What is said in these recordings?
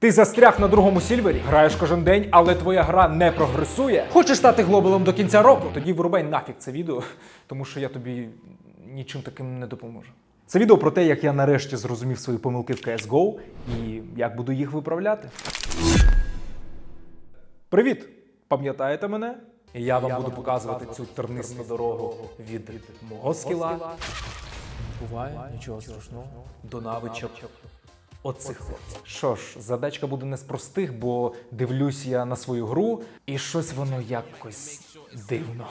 Ти застряг на другому сільвері, граєш кожен день, але твоя гра не прогресує. Хочеш стати глобалом до кінця року? Тоді вирубай нафіг це відео, тому що я тобі нічим таким не допоможу. Це відео про те, як я нарешті зрозумів свої помилки в CSGO і як буду їх виправляти. Привіт! Пам'ятаєте мене? І я вам буду показувати цю тернисту дорогу від мого скіла. Буває, нічого страшного. До навичок оцих хлопців. Що ж, задачка буде не з простих, бо дивлюсь я на свою гру, і щось воно якось дивно.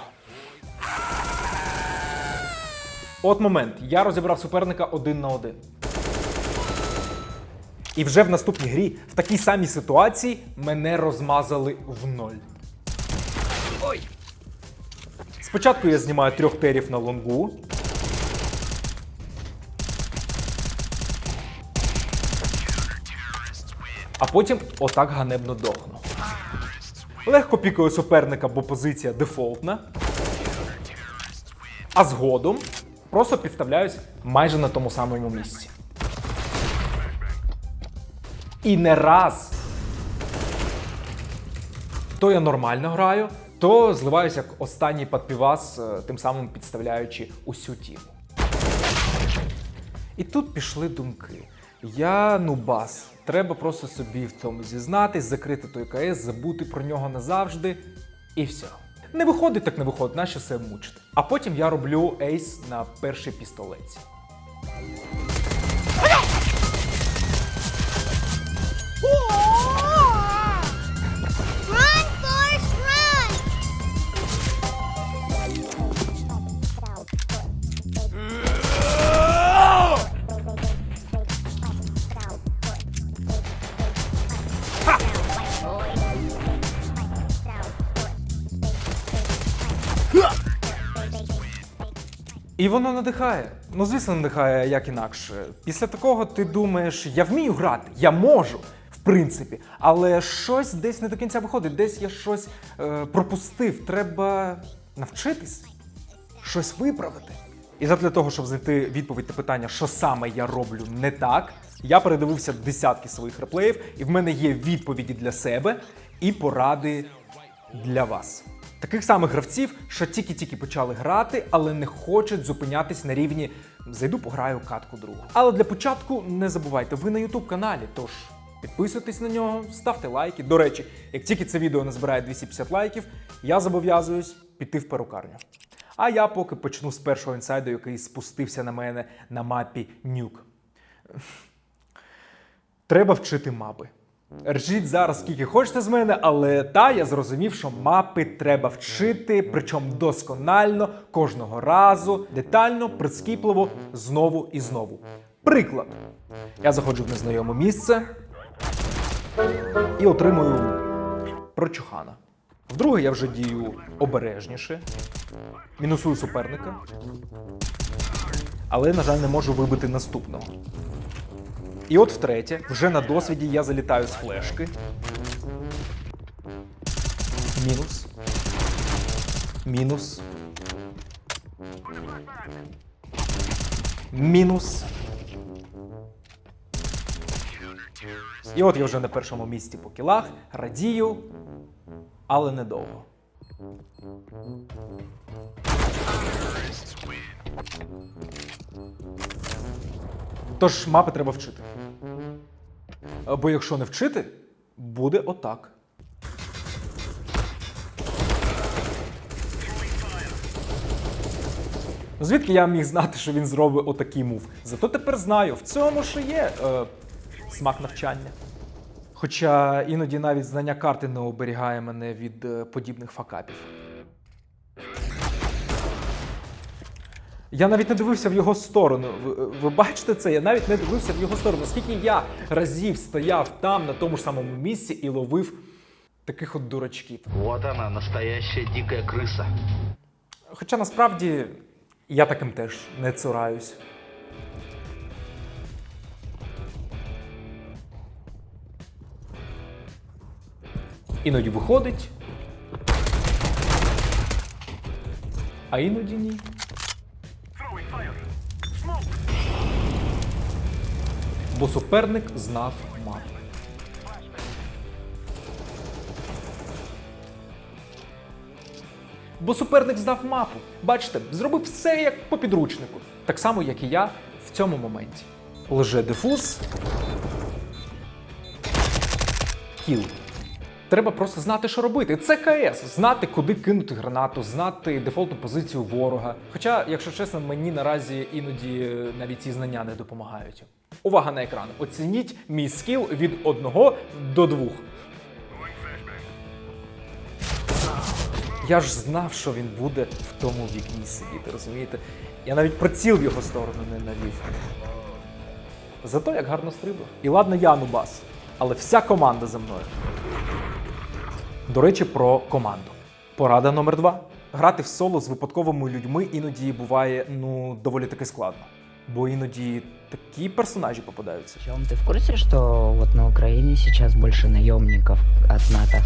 От момент. Я розібрав суперника один на один. І вже в наступній грі, в такій самій ситуації, мене розмазали в ноль. Ой! Спочатку я знімаю трьох терів на лонгу. А потім отак ганебно дохну. Легко пікаю суперника, бо позиція дефолтна. А згодом просто підставляюсь майже на тому самому місці. І не раз. То я нормально граю, то зливаюся як останній подпівас, е, тим самим підставляючи усю тіму. І тут пішли думки. Я нубас. Треба просто собі в цьому зізнатись, закрити той КС, забути про нього назавжди, і все. Не виходить, так не виходить, нащо себе мучити. А потім я роблю ейс на першій пістолеці. І воно надихає. Ну, звісно, надихає як інакше. Після такого ти думаєш, я вмію грати, я можу, в принципі, але щось десь не до кінця виходить, десь я щось е, пропустив. Треба навчитись, щось виправити. І для того, щоб знайти відповідь на питання, що саме я роблю не так, я передивився десятки своїх реплеїв, і в мене є відповіді для себе і поради для вас. Таких самих гравців, що тільки-тільки почали грати, але не хочуть зупинятись на рівні зайду пограю катку другу. Але для початку не забувайте, ви на YouTube каналі, тож підписуйтесь на нього, ставте лайки. До речі, як тільки це відео назбирає 250 лайків, я зобов'язуюсь піти в перукарню. А я поки почну з першого інсайду, який спустився на мене на мапі Нюк. Треба вчити мапи. Ржіть зараз скільки хочете з мене, але та я зрозумів, що мапи треба вчити, причому досконально, кожного разу, детально, прискіпливо, знову і знову. Приклад. Я заходжу в незнайоме місце і отримую прочухана. Вдруге, я вже дію обережніше, мінусую суперника, але, на жаль, не можу вибити наступного. І от втретє, вже на досвіді я залітаю з флешки. Мінус. Мінус. Мінус. І от я вже на першому місці по кілах, радію, але недовго. Тож мапи треба вчити. Бо якщо не вчити, буде отак. Звідки я міг знати, що він зробить отакий мув? Зато тепер знаю, в цьому ж є е, смак навчання. Хоча іноді навіть знання карти не оберігає мене від е, подібних факапів. Я навіть не дивився в його сторону. Ви, ви бачите це? Я навіть не дивився в його сторону. Скільки я разів стояв там, на тому ж самому місці, і ловив таких от дурачків. Вот она, настоящая дикая крыса. Хоча насправді я таким теж не цураюсь. Іноді виходить. А іноді ні. бо суперник знав мапу. Бо суперник знав мапу. Бачите, зробив все як по підручнику. Так само, як і я в цьому моменті. Лже дифуз. Кіл. Треба просто знати, що робити. Це КС, знати, куди кинути гранату, знати дефолтну позицію ворога. Хоча, якщо чесно, мені наразі іноді е, навіть ці знання не допомагають. Увага на екран. Оцініть мій скіл від 1 до 2. Я ж знав, що він буде в тому вікні сидіти, розумієте? Я навіть приціл в його сторону не навів. Зато як гарно стрибав. І ладно, я Нубас, але вся команда за мною. До речі, про команду. Порада номер два. Грати в соло з випадковими людьми іноді буває ну доволі таки складно. Бо іноді такі персонажі попадаються. Причем ты в курсе, что вот на Украине сейчас больше наемников от НАТО?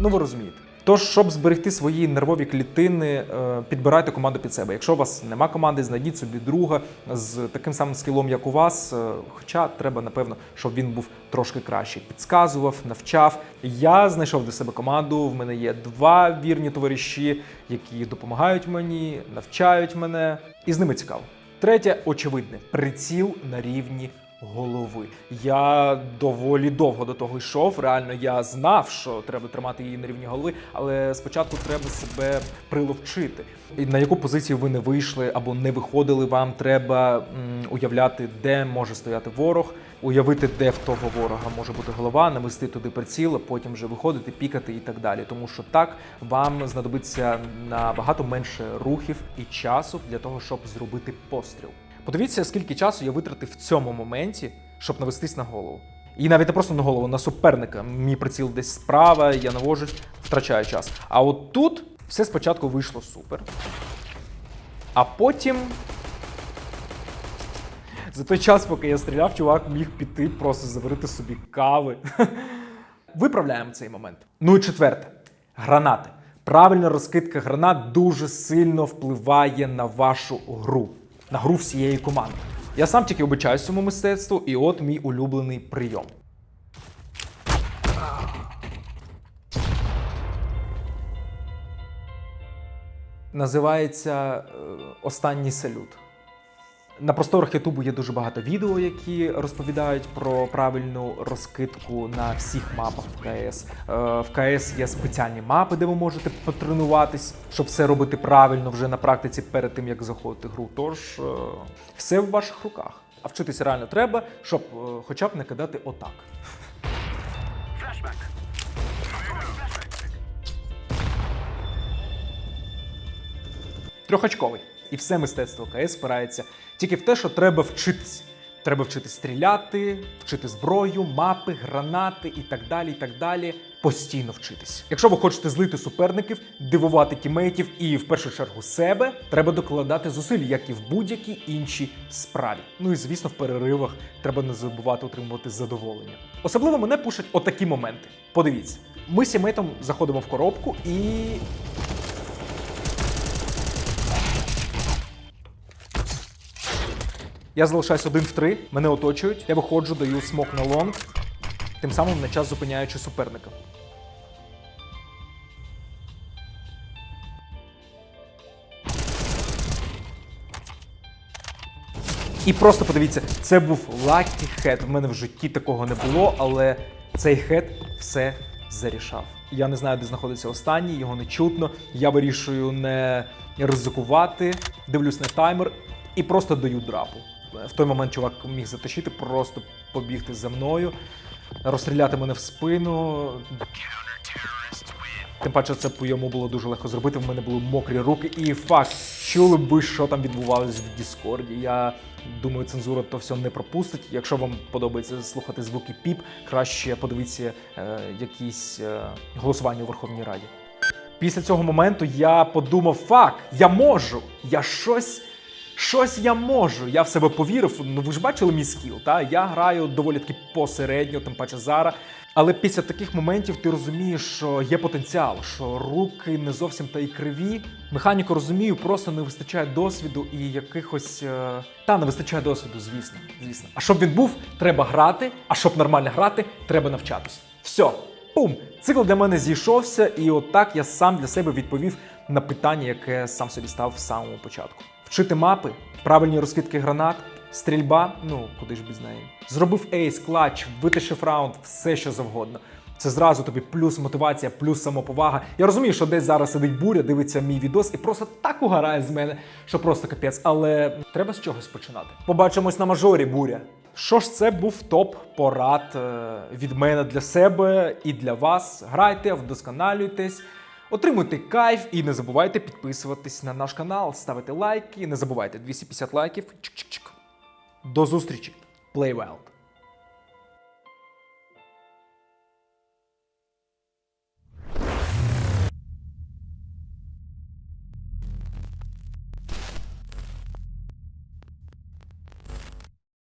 Ну ви розумієте. Тож, щоб зберегти свої нервові клітини, е, підбирайте команду під себе. Якщо у вас нема команди, знайдіть собі друга з таким самим скілом, як у вас. е, Хоча треба, напевно, щоб він був трошки кращий. Підказував, навчав. Я знайшов для себе команду. В мене є два вірні товариші, які допомагають мені, навчають мене, і з ними цікаво. Третє, очевидне, приціл на рівні голови. Я доволі довго до того йшов. Реально, я знав, що треба тримати її на рівні голови, але спочатку треба себе приловчити. І на яку позицію ви не вийшли або не виходили, вам треба м, уявляти, де може стояти ворог, уявити, де в того ворога може бути голова, навести туди приціл, а потім вже виходити, пікати і так далі. Тому що так вам знадобиться набагато менше рухів і часу для того, щоб зробити постріл. Подивіться, скільки часу я витратив в цьому моменті, щоб навестись на голову. І навіть не просто на голову, на суперника. Мій приціл десь справа, я навожусь, втрачаю час. А от тут все спочатку вийшло супер. А потім. За той час, поки я стріляв, чувак міг піти, просто заварити собі кави. Виправляємо цей момент. Ну і четверте. Гранати. Правильна розкидка гранат дуже сильно впливає на вашу гру, на гру всієї команди. Я сам тільки обичаюсь цьому мистецтву, і от мій улюблений прийом. Називається е, Останній салют. На просторах Ютубу є дуже багато відео, які розповідають про правильну розкидку на всіх мапах в КС. Е, В КС є спеціальні мапи, де ви можете потренуватись, щоб все робити правильно вже на практиці перед тим, як заходити гру. Тож е, все в ваших руках. А вчитися реально треба, щоб е, хоча б не кидати отак. Трьохочковий. І все мистецтво КС спирається тільки в те, що треба вчитись. Треба вчити стріляти, вчити зброю, мапи, гранати і так далі. і так далі. Постійно вчитись. Якщо ви хочете злити суперників, дивувати тімейтів і в першу чергу себе, треба докладати зусиль, як і в будь-якій іншій справі. Ну і звісно, в переривах треба не забувати отримувати задоволення. Особливо мене пушать отакі моменти. Подивіться, ми сімейтом заходимо в коробку і Я залишаюсь один в три, мене оточують, я виходжу, даю смок на лонг, тим самим на час зупиняючи суперника. І просто подивіться, це був лакі хед. В мене в житті такого не було, але цей хед все зарішав. Я не знаю, де знаходиться останній, його не чутно. Я вирішую не ризикувати, дивлюсь на таймер і просто даю драпу. В той момент чувак міг затащити, просто побігти за мною, розстріляти мене в спину. Тим паче, це по йому було дуже легко зробити. В мене були мокрі руки, і факт, чули б ви, що там відбувалось в Діскорді. Я думаю, цензура то все не пропустить. Якщо вам подобається слухати звуки піп, краще подивіться е, якісь е, голосування у Верховній Раді. Після цього моменту я подумав: фак, я можу! Я щось. Щось я можу. Я в себе повірив. Ну ви ж бачили мій скіл, та я граю доволі таки посередньо, тим паче зараз. Але після таких моментів ти розумієш, що є потенціал, що руки не зовсім та й криві. Механіку розумію, просто не вистачає досвіду і якихось. е, Та не вистачає досвіду, звісно. звісно. А щоб він був, треба грати. А щоб нормально грати, треба навчатись. Все, пум! Цикл для мене зійшовся, і отак я сам для себе відповів на питання, яке сам собі став в самому початку. Вчити мапи, правильні розкидки гранат, стрільба, ну куди ж без неї. Зробив ейс, клач, витащив раунд, все що завгодно. Це зразу тобі плюс мотивація, плюс самоповага. Я розумію, що десь зараз сидить буря, дивиться мій відос і просто так угорає з мене, що просто капець. Але треба з чогось починати. Побачимось на мажорі, буря. Що ж, це був топ порад е, від мене для себе і для вас. Грайте, вдосконалюйтесь. Отримуйте кайф і не забувайте підписуватись на наш канал, ставити лайки. Не забувайте 250 лайків. Чик-чик-чик. До зустрічі. Play well.